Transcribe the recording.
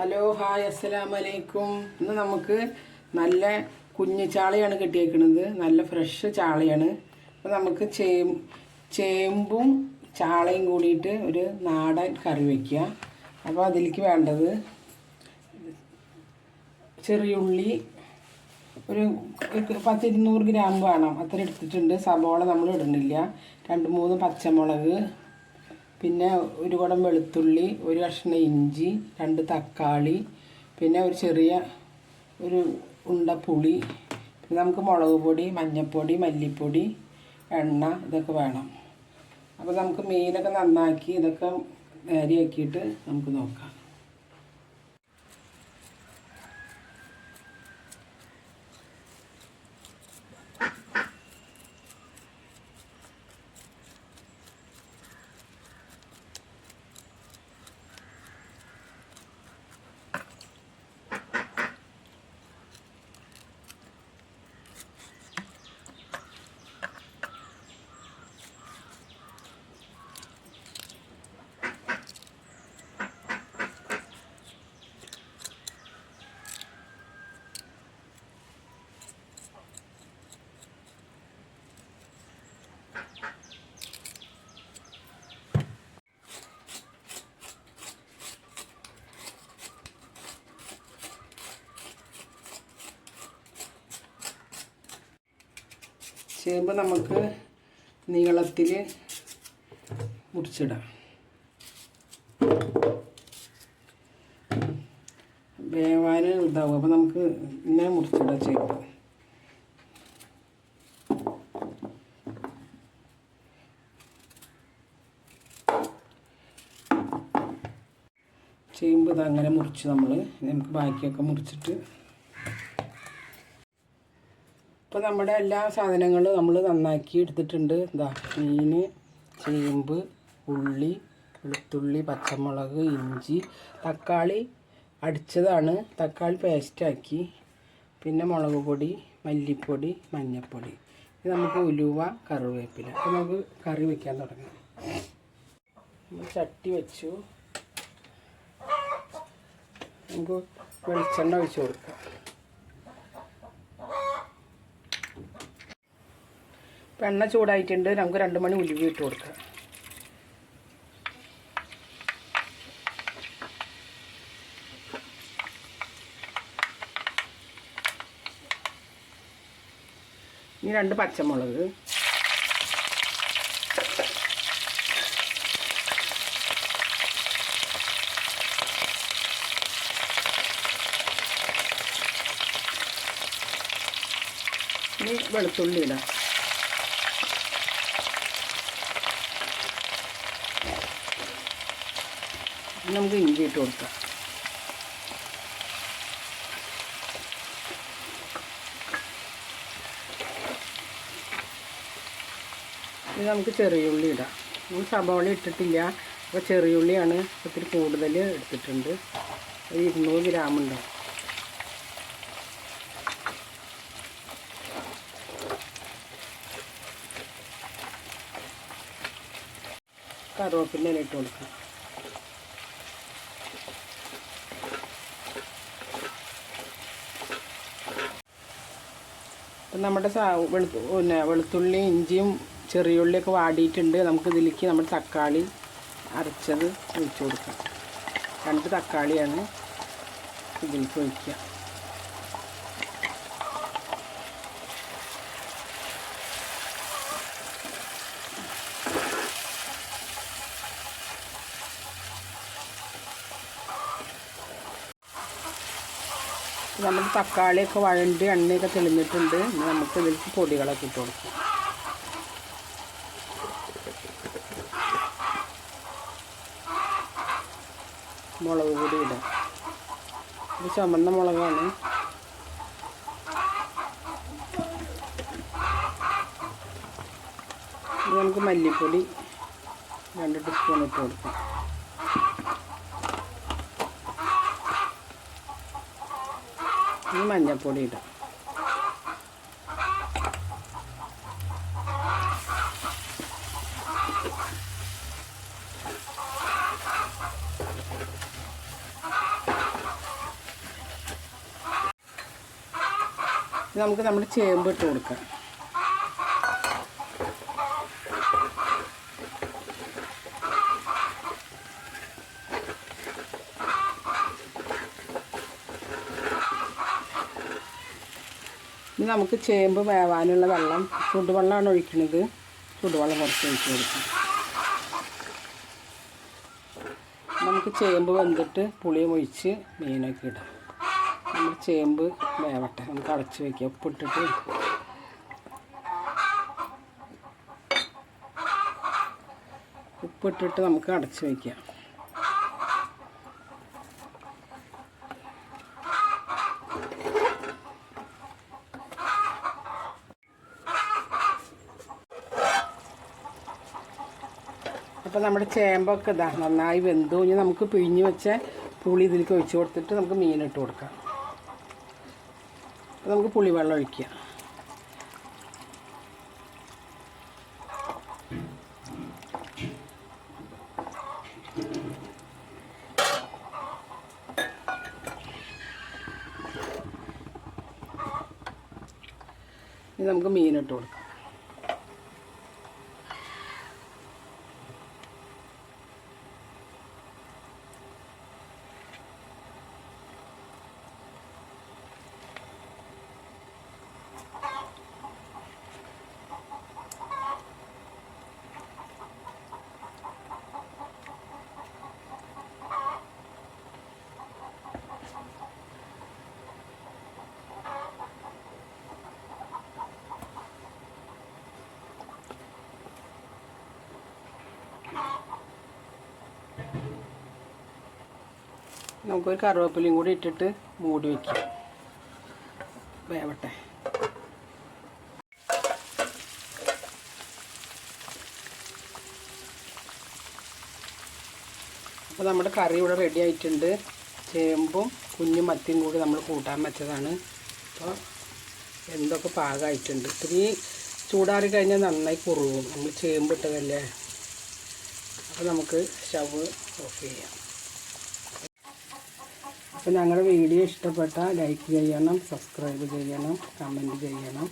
Hello hi അസ്സലാമു അലൈക്കും ഇന്ന് നമുക്ക് നല്ല കുഞ്ഞു ചാളയാണ് കിട്ടിയേക്കുന്നത് നല്ല ഫ്രഷ് ചാളയാണ്. അപ്പോൾ നമുക്ക് ചേ ചേമ്പും ചാളയും കൂടിയിട്ട് ഒരു നാടൻ കറി വയ്ക്കുക അപ്പോൾ അതിലേക്ക് വേണ്ടത് ചെറിയുള്ളി ഒരു ഒരു പത്ത് ഇരുന്നൂറ് ഗ്രാം വേണം. അത്ര എടുത്തിട്ടുണ്ട്. സബോള നമ്മൾ ഇടുന്നില്ല രണ്ട് മൂന്ന് പച്ചമുളക് പിന്നെ ഒരു കുടം വെളുത്തുള്ളി ഒരു കഷ്ണം ഇഞ്ചി രണ്ട് തക്കാളി പിന്നെ ഒരു ചെറിയ ഒരു ഉണ്ട പുളി പിന്നെ നമുക്ക് മുളക് പൊടി മഞ്ഞൾപ്പൊടി മല്ലിപ്പൊടി എണ്ണ ഇതൊക്കെ വേണം. അപ്പോൾ നമുക്ക് മീനൊക്കെ നന്നാക്കി ഇതൊക്കെ നേരെയാക്കിയിട്ട് നമുക്ക് നോക്കാം. ചേമ്പ് നമുക്ക് നീളത്തിൽ മുറിച്ചിടാം. വേവാൻ ഇതാവും. അപ്പോൾ നമുക്ക് ഇങ്ങനെ മുറിച്ചിടാം ചേമ്പ് ചേമ്പ് ഇത് അങ്ങനെ മുറിച്ച് നമ്മൾ നമുക്ക് ബാക്കിയൊക്കെ മുറിച്ചിട്ട് ഇപ്പോൾ നമ്മുടെ എല്ലാ സാധനങ്ങളും നമ്മൾ നന്നാക്കി എടുത്തിട്ടുണ്ട്. എന്താ മീൻ ചേമ്പ് ഉള്ളി വെളുത്തുള്ളി പച്ചമുളക് ഇഞ്ചി തക്കാളി. അടിച്ചതാണ്. തക്കാളി പേസ്റ്റാക്കി പിന്നെ മുളക് പൊടി മല്ലിപ്പൊടി മഞ്ഞൾപ്പൊടി ഇത് നമുക്ക് ഉലുവ കറിവേപ്പില. അപ്പോൾ നമുക്ക് കറി വയ്ക്കാൻ തുടങ്ങാം. നമ്മൾ ചട്ടി വെച്ചു. നമുക്ക് വെളിച്ചെണ്ണ ഒഴിച്ച് കൊടുക്കാം. എണ്ണ ചൂടായിട്ടുണ്ട്. നമുക്ക് രണ്ട് മണി ഉലുവി ഇട്ട് കൊടുക്കാം. ഇനി രണ്ട് പച്ചമുളക്. ഇനി വെളുത്തുള്ളി ഇടാം. നമുക്ക് ഇഞ്ചി ഇട്ട് കൊടുക്കാം. ഇനി നമുക്ക് ചെറിയുള്ളി ഇടാം. നമ്മൾ സബോള ഇട്ടിട്ടില്ല. അപ്പോൾ ചെറിയുള്ളിയാണ് ഒത്തിരി കൂടുതൽ എടുത്തിട്ടുണ്ട്. ഒരു ഇരുന്നൂറ് ഗ്രാം ഉണ്ടാവും കറുവേപ്പില ഇട്ട് കൊടുക്കാം. നമ്മുടെ സാ പിന്നെ വെളുത്തുള്ളി ഇഞ്ചിയും ചെറിയുള്ളിയൊക്കെ വാടിയിട്ടുണ്ട്. നമുക്ക് ഇതിലേക്ക് നമ്മൾ തക്കാളി അരച്ചത് ഒഴിച്ചു കൊടുക്കാം. രണ്ട് തക്കാളിയാണ് ഇതിലേക്ക് ഒഴിക്കുക. നമ്മുടെ തക്കാളിയൊക്കെ വഴണ്ട് എണ്ണയൊക്കെ തെളിഞ്ഞിട്ടുണ്ട്. നമുക്ക് ഇതിലേക്ക് പൊടികളൊക്കെ ഇട്ട് കൊടുക്കാം. മുളക് പൊടി ഇടാം. ഇത് ചുമന്ന മുളകാണ്. നമുക്ക് മല്ലിപ്പൊടി രണ്ട് ടീസ്പൂൺ ഇട്ട് കൊടുക്കാം. ഇനി മഞ്ഞൾപ്പൊടി ഇടാം. നമുക്ക് നമ്മുടെ ചേമ്പ് ഇട്ട് കൊടുക്കാം. ഇനി നമുക്ക് ചേമ്പ് വേവാനുള്ള വെള്ളം ചൂടുവെള്ളമാണ് ഒഴിക്കുന്നത് ചൂടുവെള്ളം കുറച്ച് ഒഴിച്ച് കൊടുക്കും. നമുക്ക് ചേമ്പ് വെന്തിട്ട് പുളിയും ഒഴിച്ച് മീനൊക്കെ ഇടാം. നമ്മൾ ചേമ്പ് വേവട്ടെ. നമുക്ക് അടച്ച് വയ്ക്കുക ഉപ്പിട്ടിട്ട് ഉപ്പിട്ടിട്ട് നമുക്ക് അടച്ച് വയ്ക്കാം അപ്പോൾ നമ്മുടെ ചേമ്പൊക്കെ ഇതാ നന്നായി വെന്തു. ഇനി നമുക്ക് പിഴിഞ്ഞ് വെച്ച പുളി ഇതിലേക്ക് ഒഴിച്ചു കൊടുത്തിട്ട് നമുക്ക് മീനിട്ട് കൊടുക്കാം. അപ്പോൾ നമുക്ക് പുളിവെള്ളം ഒഴിക്കുക നമുക്ക് മീനിട്ട് കൊടുക്കാം. നമുക്കൊരു കറിവേപ്പിലയും കൂടി ഇട്ടിട്ട് മൂടി വയ്ക്കാം വേവട്ടെ. അപ്പോൾ നമ്മുടെ കറി ഇവിടെ റെഡി ആയിട്ടുണ്ട്. ചേമ്പും കുഞ്ഞും മത്തിയും കൂടി നമ്മൾ കൂട്ടാൻ വെച്ചതാണ്. അപ്പോൾ എന്തൊക്കെ പാകമായിട്ടുണ്ട് ഇത്തിരി ചൂടാറി കഴിഞ്ഞാൽ നന്നായി കുറുകും. നമ്മൾ ചേമ്പിട്ടതല്ലേ അപ്പോൾ നമുക്ക് ഷവ് ഓഫ് ചെയ്യാം. അപ്പോൾ ഞങ്ങളുടെ വീഡിയോ ഇഷ്ടപ്പെട്ടാൽ ലൈക്ക് ചെയ്യണം സബ്സ്ക്രൈബ് ചെയ്യണം കമന്റ് ചെയ്യണം.